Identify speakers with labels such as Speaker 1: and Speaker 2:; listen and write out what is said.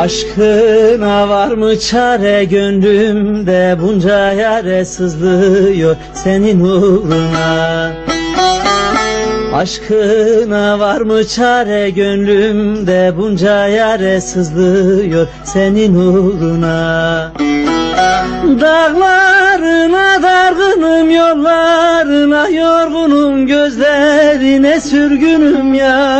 Speaker 1: Aşkına var mı çare? Gönlümde bunca yare sızlıyor senin uğruna. Aşkına var mı çare? Gönlümde bunca yare sızlıyor senin uğruna. Dağlarına dargınım yollarına yorgunum gözlerine sürgünüm yar